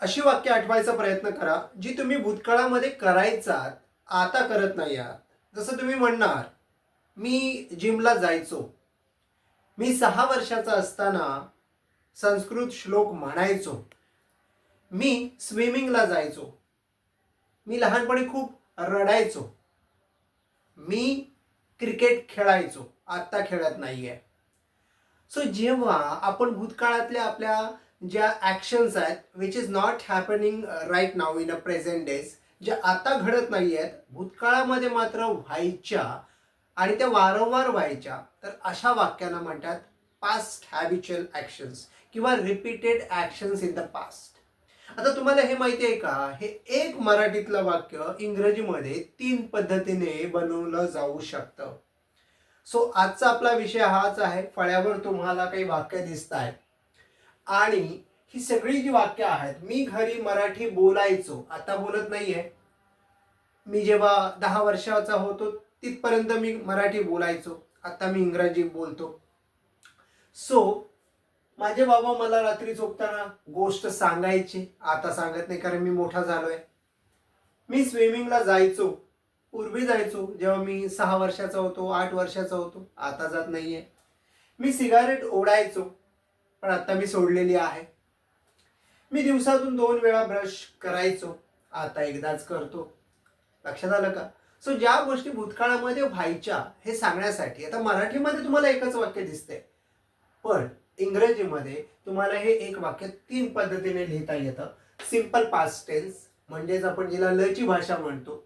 अशी वाक्य आठवायचा प्रयत्न करा जी तुम्ही भूतकाळामध्ये करायचा आता करत नाही आहात. जसं तुम्ही म्हणणार मी जिमला जायचो. मी सहा वर्षाचा असताना संस्कृत श्लोक म्हणायचो. मी स्विमिंगला जायचो. मी लहानपणी खूप रडायचो. मी क्रिकेट खेळायचो. आत्ता खेळत नाही आहे सो जेव्हा आपण भूतकाळातल्या आपल्या ज्या ॲक्शन्स आहेत which is not happening right now in a present days ज्या आता घडत नाही आहेत भूतकाळामध्ये मात्र व्हायच्या आणि त्या वारंवार व्हायच्या तर अशा वाक्यांना म्हणतात पास्ट हॅबिच्युअल ॲक्शन्स किंवा repeated actions in the past आता तुम्हाला हे माहिती आहे का? हे एक मराठीतलं वाक्य इंग्रजीमध्ये तीन पद्धतीने बनवलं जाऊ शकतं. सो आजचा आपला विषय हाच आहे. फळ्यावर तुम्हाला काही वाक्य दिसत आहेत आणि ही सगळी जी वाक्य आहेत मी घरी मराठी बोलायचो आता बोलत नाहीये. मी जेव्हा दहा वर्षाचा होतो तिथपर्यंत मी मराठी बोलायचो आता मी इंग्रजी बोलतो. सो माझे बाबा मला रात्री झोपताना गोष्ट सांगायची आता सांगत नाही कारण मी मोठा झालोय. मी स्विमिंगला जायचो पूर्वी जायचो जेव्हा मी सहा वर्षाचा होतो आठ वर्षाचा होतो आता जात नाहीये. मी सिगारेट ओढायचो पण आता मी सोडलेली आहे. मी दिवसातून दोन वेळा ब्रश करायचो. आता एकदाच करतो. लक्षात आलं का? सो ज्या गोष्टी भूतकाळामध्ये व्हायच्या हे सांगण्यासाठी आता मराठीमध्ये तुम्हाला एकच वाक्य दिसते पण इंग्रजीमध्ये तुम्हाला हे एक वाक्य तीन पद्धतीने लिहिता येतं. सिंपल पास्ट टेन्स म्हणजेच आपण जिला लची भाषा म्हणतो.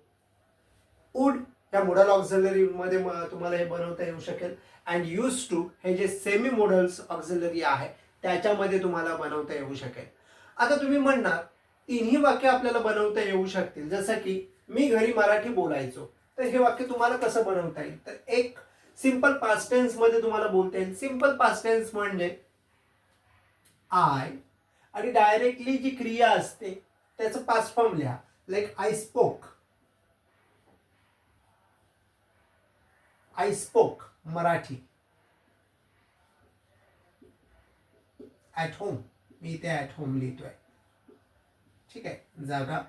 उड या मोडल ऑक्झलरीमध्ये तुम्हाला हे बनवता येऊ शकेल. अँड यूज टू हे जे सेमी मोडल्स ऑक्झलरी आहे त्याच्यामध्ये तुम्हाला बनवता येऊ शकेल. आता तुम्ही म्हणणार तिन्ही वाक्य आपल्याला बनवता येऊ शकतील. जसं की मी घरी मराठी बोलायचो. तर हे वाक्य तुम्हाला कसं बनवता येईल? तर एक सिंपल पास्ट टेन्समध्ये तुम्हाला बोलता येईल. सिंपल पास्ट टेन्स म्हणजे आय आणि डायरेक्टली जी क्रिया असते त्याचं पास्ट फॉर्म लिहा. Like I spoke I spoke Marathi. At home मी इथे ॲट होम लिहितोय. ठीक आहे? जागा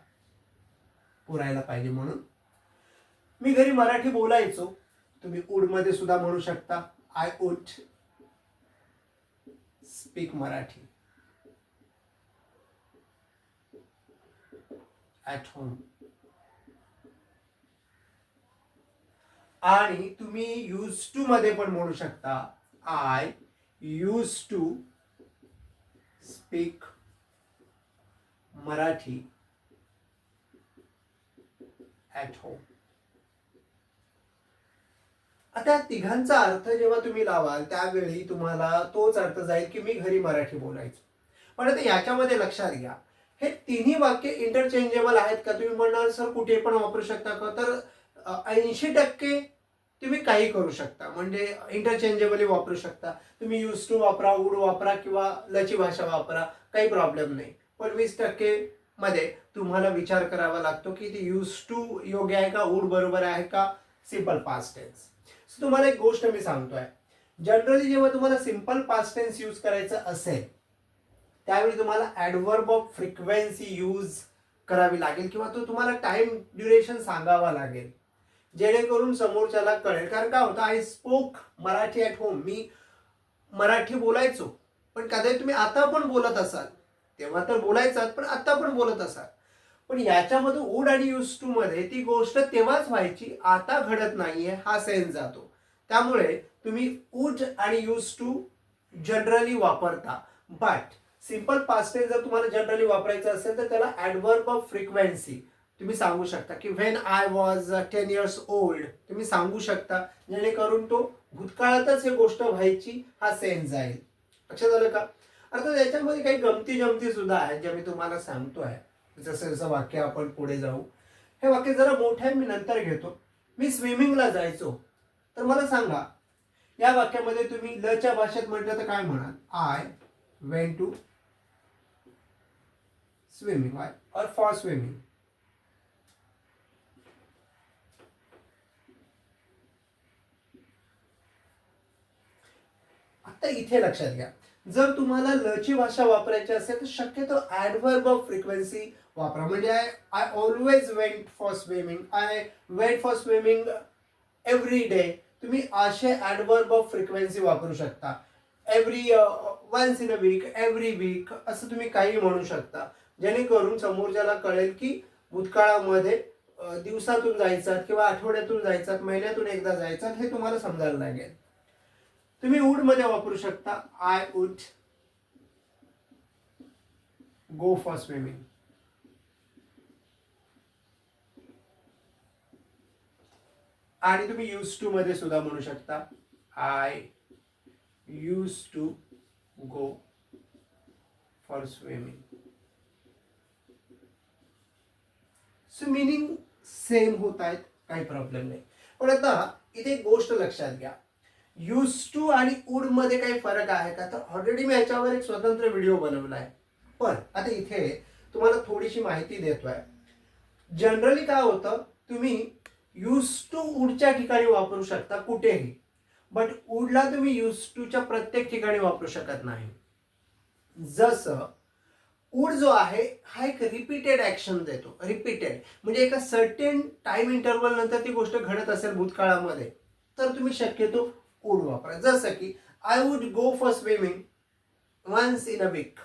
पुरायला पाहिजे म्हणून. मी घरी मराठी बोलायचो. तुम्ही उडमध्ये सुद्धा म्हणू शकता आय उट स्पीक मराठी. ॲट होम आणि तुम्ही यूज टू मध्ये पण म्हणू शकता I use to speak Marathi at home आता तिघांचा अर्थ जेव्हा तुम्ही लावाल त्यावेळी तुम्हाला तोच अर्थ जाईल की मी घरी मराठी बोलायचो. पण आता याच्यामध्ये लक्षात घ्या. हे तिन्ही वाक्य इंटरचेंजेबल आहेत का? तुम्ही म्हणणार सर कुठे पण वापरू शकता का? तर ऐंशी टक्के तुम्ही काही करू शकता. म्हणजे इंटरचेंजेबली वापरू शकता. तुम्ही यूज टू वापरा उड वापरा किंवा लची भाषा वापरा काही प्रॉब्लेम नाही. पण वीस टक्के मध्ये तुम्हाला विचार करावा लागतो की ते यूज टू योग्य आहे का उड बरोबर आहे का? सिंपल पास्ट टेन्स सो तुम्हाला एक गोष्ट मी सांगतोय. जनरली जेव्हा तुम्हाला सिंपल पास्ट टेन्स यूज करायचं असेल त्यावेळी तुम्हाला ॲडवर्ब ऑफ फ्रिक्वेन्सी यूज करावी लागेल किंवा तो तुम्हाला टाइम ड्युरेशन सांगावा लागेल. जेणेकरून समोरच्याला कळेल. कारण काय होतं I spoke Marathi at home मी मराठी बोलायचो. पण कदाचित तुम्ही आता पण बोलत असाल. तेव्हा तर बोलायचात पण आता पण बोलत असाल. पण याच्यामध्ये उड आणि यूज टू मध्ये ती गोष्ट तेव्हाच व्हायची आता घडत नाहीये हा सेन्स जातो. त्यामुळे तुम्ही उड आणि यूज टू जनरली वापरता. बट सिंपल पास्टेन जर तुम्हाला जनरली वापरायचं असेल तर त्याला ॲडवर्ब ऑफ फ्रिक्वेन्सी तुम्ही सांगू शकता की when I was ten years old तुम्ही सांगू शकता जेणेकरून तो भूतकाळातच ही गोष्ट व्हायची हा सेन्स जाईल लक्षात आलं का? अर्थात याच्यामध्ये काही गमती जमती सुद्धा आहेत ज्या मी तुम्हाला सांगतो आहे जसं जसं वाक्य आपण पुढे जाऊ. हे वाक्य जरा मोठ्या मी नंतर घेतो. मी स्विमिंगला जायचो. तर मला सांगा या वाक्यामध्ये तुम्ही लच्या भाषेत म्हटलं तर काय म्हणाल? I went to swimming I or for swimming आता इथे लक्षात घ्या. जर तुम्हाला लची भाषा वापरायची असेल तर शक्यतो ऍडव्हर्ब ऑफ फ्रिक्वेन्सी वापरा. म्हणजे I I always went for swimming I went for swimming every day तुम्ही असे ऍडव्हर्ब ऑफ फ्रिक्वेन्सी वापरू शकता. Every once in a week every week असं तुम्ही काही म्हणू शकता. जेणेकरून समोरच्याला कळेल की भूतकाळामध्ये दिवसातून जायचात किंवा आठवड्यातून जायचात महिन्यातून एकदा जायचात हे तुम्हाला समजायला लागेल. तुम्ही वूडमध्ये वापरू शकता. I would go for swimming आणि तुम्ही यूज टू मध्ये सुद्धा म्हणू शकता. I use to go for swimming so meaning same होत आहेत. काही प्रॉब्लेम नाही. पण आता इथे एक गोष्ट लक्षात घ्या. यूज टू आणि उडमध्ये काही फरक आहे का? तर ऑलरेडी मी याच्यावर एक स्वतंत्र व्हिडिओ बनवला आहे पण आता इथे तुम्हाला थोडीशी माहिती देतोय. जनरली काय होतं? तुम्ही यूज टू उडच्या ठिकाणी वापरू शकता कुठेही. बट उडला तुम्ही यूज टूच्या प्रत्येक ठिकाणी वापरू शकत नाही. जसं उड जो आहे हा एक रिपीटेड ऍक्शन देतो. रिपीटेड म्हणजे एका सर्टेन टाइम इंटरवल नंतर ती गोष्ट घडत असेल भूतकाळामध्ये. तर तुम्ही शक्यतो उड वापरा. जसं की I would go for swimming once in a week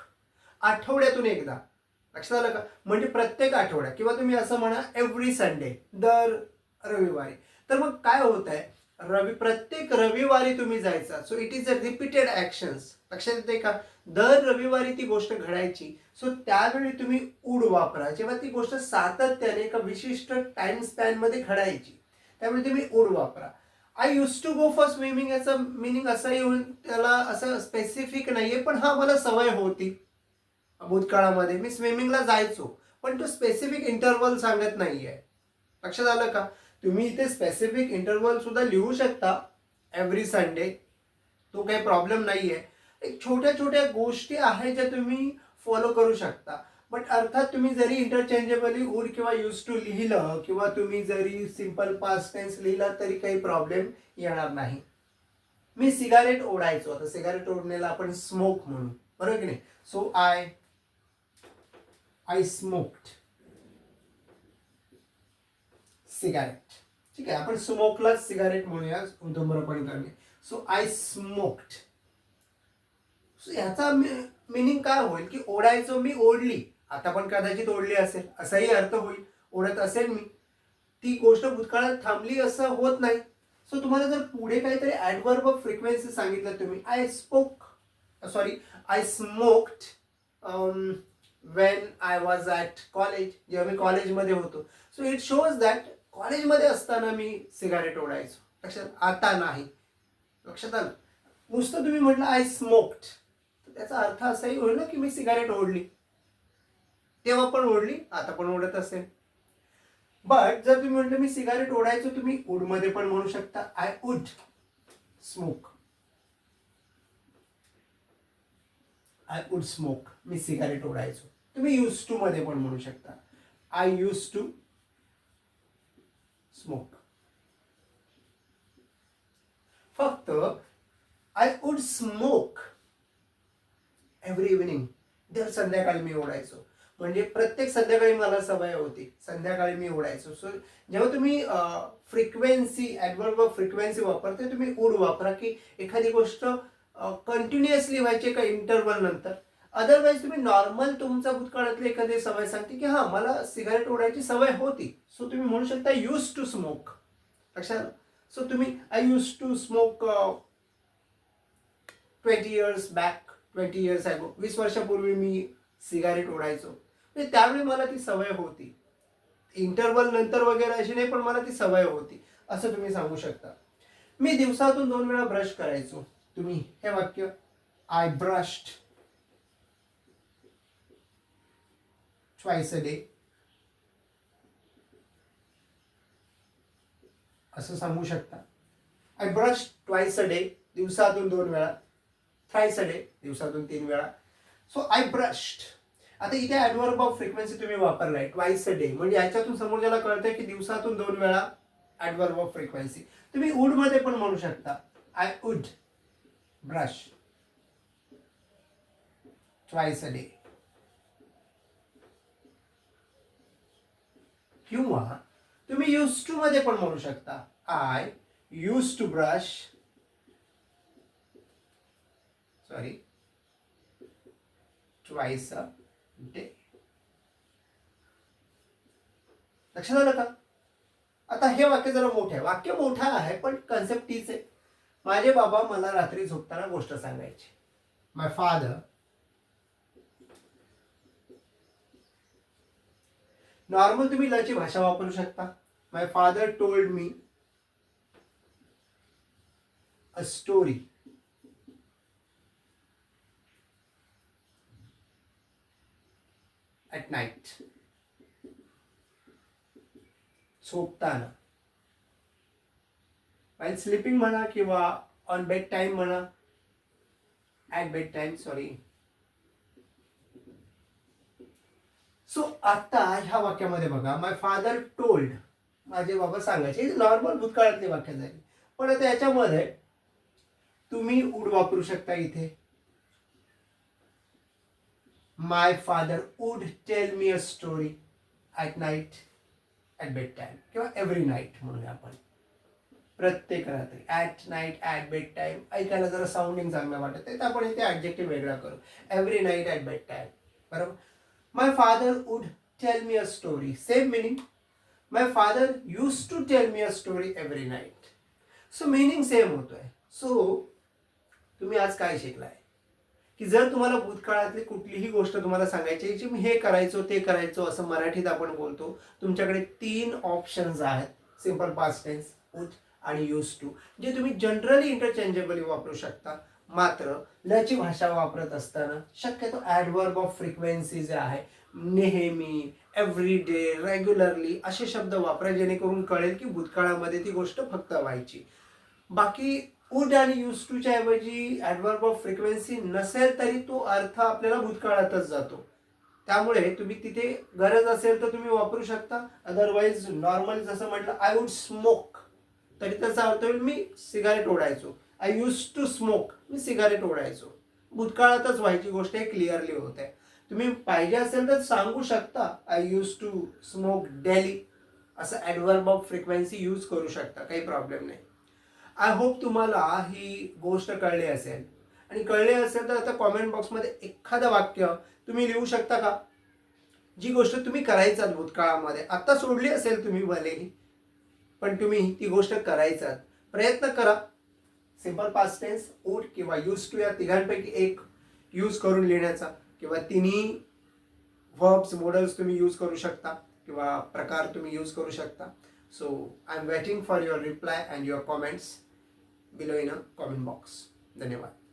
आठवड्यातून एकदा. लक्षात आलं का? म्हणजे प्रत्येक आठवड्या किंवा तुम्ही असं म्हणा एव्हरी संडे दर रविवारी. तर मग काय होत आहे रवि प्रत्येक रविवारी तुम्ही जायचा. So it is a repeated actions लक्षात येते का? दर रविवारी ती गोष्ट घडायची. सो त्यावेळी तुम्ही उड वापरा. जेव्हा ती गोष्ट सातत्याने एका विशिष्ट टाइम स्पॅनमध्ये घडायची त्यामुळे तुम्ही उड वापरा. I use to go for swimming याचं मिनिंग असं येऊन त्याला असं स्पेसिफिक नाहीये पण हा मला सवय होती. भूतकाळामध्ये. मी स्विमिंगला जायचो पण तो स्पेसिफिक इंटरवल सांगत नाही आहे लक्षात आलं का? तुम्ही इथे स्पेसिफिक इंटरवल सुद्धा लिहू शकता एव्हरी संडे तो काही प्रॉब्लेम नाही आहे एक छोट्या छोट्या गोष्टी आहेत ज्या तुम्ही फॉलो करू शकता. बट अर्थात तुम्ही जरी इंटरचेंजेबली वूड किंवा यूज टू लिहिलं किंवा तुम्ही जरी सिंपल पास्ट टेन्स लिहिला तरी काही प्रॉब्लेम येणार नाही. मी सिगारेट ओढायचो. आता सिगारेट ओढण्याला आपण स्मोक म्हणू. बरोबर की नाही? So I I smoked cigarette ठीक आहे आपण स्मोकलाच सिगारेट म्हणूया धूम्रपान करणे. सो आय स्मोक्ड सो ह्याचा मिनिंग काय होईल की ओढायचो मी ओढली. आता पण कदाचित ओढली असेल असाही अर्थ होईल. ओढत असेल मी. ती गोष्ट भूतकाळात थांबली असं होत नाही. सो तुम्हाला जर पुढे काहीतरी ऍडवर्ब ऑफ फ्रिक्वेन्सी सांगितलं तुम्ही. I spoke sorry I smoked when I was at college जेव्हा मी कॉलेजमध्ये होतो. सो इट शोज दॅट कॉलेजमध्ये असताना मी सिगारेट ओढायचो. लक्षात? आता नाही. लक्षात आलं? नुसतं तुम्ही म्हटलं आय स्मोक्ड तर त्याचा अर्थ असाही होईल ना की मी सिगारेट ओढली. तेव्हा पण ओढली आता पण ओढत असेल. बट जर तुम्ही म्हटलं मी सिगारेट ओढायचो तुम्ही उडमध्ये पण म्हणू शकता I would smoke I would smoke me cigarette ओढायचो. तुम्ही यूज टू मध्ये पण म्हणू शकता. आय यूज टू स्मोक फक्त I would smoke every evening दर संध्याकाळी मी ओढायचो. म्हणजे प्रत्येक संध्याकाळी मला सवय होती. संध्याकाळी मी उडायचो. सो जेव्हा तुम्ही फ्रिक्वेन्सी ॲडवर्ब ऑफ फ्रिक्वेन्सी वापरते तुम्ही उड वापरा की एखादी गोष्ट कंटिन्युअसली व्हायची एका इंटरवल नंतर. अदरवाईज तुम्ही नॉर्मल तुमच्या भूतकाळातली एखादी सवय सांगते की हां मला सिगारेट ओढायची सवय होती. सो तुम्ही म्हणू शकता यूज टू स्मोक लक्षात? सो तुम्ही I use to smoke twenty years back twenty years आहे वीस वर्षापूर्वी मी सिगारेट ओढायचो त्यावेळी मला ती सवय होती. इंटरवल नंतर वगैरे अशी नाही पण मला ती सवय होती. असं तुम्ही सांगू शकता. मी दिवसातून दोन वेळा ब्रश करायचो. तुम्ही हे वाक्य I brushed twice a day असं सांगू शकता. I brush twice a day दिवसातून दोन वेळा. थ्राईस अ डे दिवसातून तीन वेळा. सो आय ब्रश्ड आता इथे ऍडवर्ब ऑफ फ्रिक्वेन्सी तुम्ही वापरलाय ट्वाईस अ डे म्हणजे याच्यातून समोरच्याला कळतंय की दिवसातून दोन वेळा ऍडवर्ब ऑफ फ्रिक्वेन्सी तुम्ही उडमध्ये पण म्हणू शकता. आय उड ब्रश ट्वाईस अ डे किंवा तुम्ही यूज टू मध्ये पण म्हणू शकता. I use to brush sorry twice a लक्षात आलं का? आता हे वाक्य जरा मोठं आहे. वाक्य मोठं आहे पण कन्सेप्ट तीच आहे. माझे बाबा मला रात्री झोपताना गोष्ट सांगायची. माय फादर नॉर्मल तुम्ही लची भाषा वापरू शकता. My father told me a story at night झोपताना. वाईल स्लिपिंग म्हणा किंवा ऑन बेड टाईम म्हणा. At bed time sorry so आता ह्या वाक्यामध्ये बघा माय फादर टोल्ड माझे बाबा सांगायचे नॉर्मल भूतकाळातली वाक्य झाली. पण आता याच्यामध्ये तुम्ही उड वापरू शकता इथे. My father would tell me a story at night at bed time किंवा एव्हरी नाईट म्हणूया आपण. प्रत्येक रात्री. At night at bed time ऐकायला जरा साऊंडिंग चांगलं वाटत आहे तर आपण इथे ॲडजेक्टिव्ह वेगळा करू. Every night at bed time बरोबर? My father would tell me a story same meaning my father use to tell me a story every night so meaning same होतोय. सो तुम्ही आज काय शिकलाय? की जर तुम्हाला भूतकाळातली कुठलीही गोष्ट तुम्हाला सांगायची जी मी हे करायचो ते करायचो असं मराठीत आपण बोलतो तुमच्याकडे तीन ऑप्शन्स आहेत. सिंपल पास्ट टेन्स उथ आणि यूज टू जे तुम्ही जनरली इंटरचेंजेबली वापरू शकता. मात्र लची भाषा वापरत असताना शक्यतो ॲडवर्ब ऑफ फ्रिक्वेन्सी जे आहे नेहमी एव्हरी डे रेग्युलरली असे शब्द वापरा जेणेकरून कळेल की भूतकाळामध्ये ती गोष्ट फक्त व्हायची. बाकी उड आणि यूज टूच्या ऐवजी ऍडव्हर्ब ऑफ फ्रिक्वेन्सी नसेल तरी तो अर्थ आपल्याला भूतकाळातच जातो. त्यामुळे तुम्ही तिथे गरज असेल तर तुम्ही वापरू शकता. अदरवाईज नॉर्मल जसं म्हटलं आय वुड स्मोक तरी त्याचा अर्थ होईल मी सिगारेट ओढायचो. आय यूज टू स्मोक मी सिगारेट ओढायचो. भूतकाळातच व्हायची गोष्ट हे क्लिअरली होत. आहे तुम्ही पाहिजे असेल तर सांगू शकता I use to smoke daily असं ॲडव्हर्ब ऑफ फ्रिक्वेन्सी यूज करू शकता. काही प्रॉब्लेम नाही. आय होप तुम्हाला ही गोष्ट कळली असेल. आणि कळली असेल तर आता कॉमेंट बॉक्समध्ये एखादं वाक्य तुम्ही लिहू शकता का? जी गोष्ट तुम्ही करायचात भूतकाळामध्ये आत्ता सोडली असेल तुम्ही भलेही पण तुम्ही ती गोष्ट करायचात प्रयत्न करा. सिंपल पास्ट टेन्स ओट किंवा यूज टू या तिघांपैकी एक यूज करून लिहिण्याचा. किंवा तिन्ही वर्ब्स मॉडल्स तुम्ही यूज करू शकता. किंवा प्रकार तुम्ही यूज करू शकता. So I am waiting for your reply and your comments below in a comment box धन्यवाद।